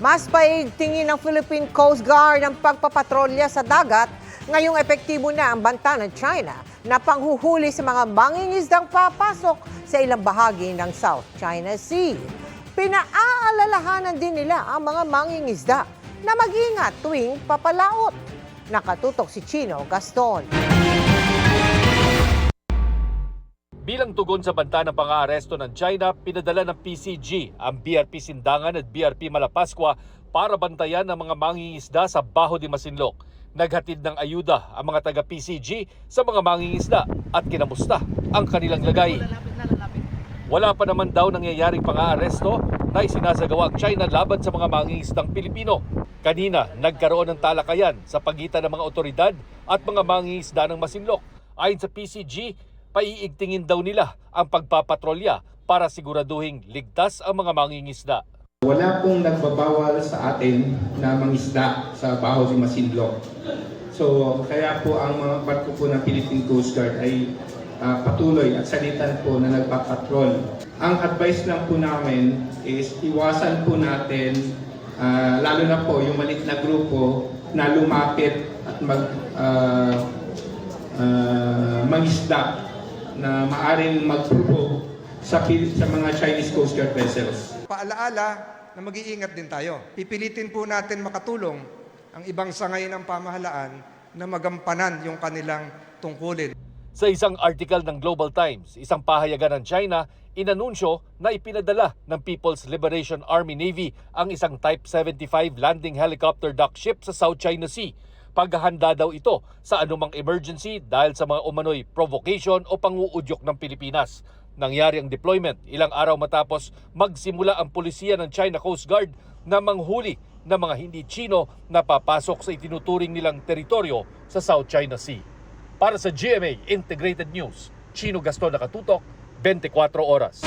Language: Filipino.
Mas paigtingin ng Philippine Coast Guard ang pagpapatrolya sa dagat ngayong epektibo na ang banta ng China na panghuhuli sa mga mangingisdang papasok sa ilang bahagi ng South China Sea. Pinaalalahanan din nila ang mga mangingisda na mag-ingat tuwing papalaot. Nakatutok si Chino Gaston. Bilang tugon sa banta ng pang-aaresto ng China, pinadala ng PCG ang BRP Sindangan at BRP Malapascua para bantayan ang mga mangingisda sa Baho de Masinloc. Naghatid ng ayuda ang mga taga-PCG sa mga mangingisda at kinamusta ang kanilang lagay. Wala pa naman daw nangyayaring pang-aaresto na isinasagawa ang China laban sa mga mangingisdang Pilipino. Kanina, nagkaroon ng talakayan sa pagitan ng mga otoridad at mga mangingisda ng Masinloc. Ayon sa PCG, paiigtingin daw nila ang pagpapatrolya para siguraduhing ligtas ang mga mangingisda. Wala pong nagbabawal sa atin na mangisda sa Baho de Masinloc. So, kaya po ang mga barko po ng Philippine Coast Guard ay ah, patuloy at salitan po na nagpapatrol. Ang advice lang po namin is iwasan po natin, ah, lalo na po yung malit na grupo na lumapit at mag ah, ah, mangisda na maaring magpupog sa, Pil- sa mga Chinese Coast Guard vessels. Paalaala na mag-iingat din tayo. Pipilitin po natin makatulong ang ibang sangay ng pamahalaan na magampanan yung kanilang tungkulin. Sa isang article ng Global Times, isang pahayagan ng China, inanunsyo na ipinadala ng People's Liberation Army Navy ang isang Type 75 landing helicopter dock ship sa South China Sea. Paghahanda daw ito sa anumang emergency dahil sa mga umano'y provocation o panguudyok ng Pilipinas. Nangyari ang deployment ilang araw matapos magsimula ang pulisya ng China Coast Guard na manghuli ng mga hindi Chino na papasok sa itinuturing nilang teritoryo sa South China Sea. Para sa GMA Integrated News, Chino Gaston Nakatutok, 24 oras.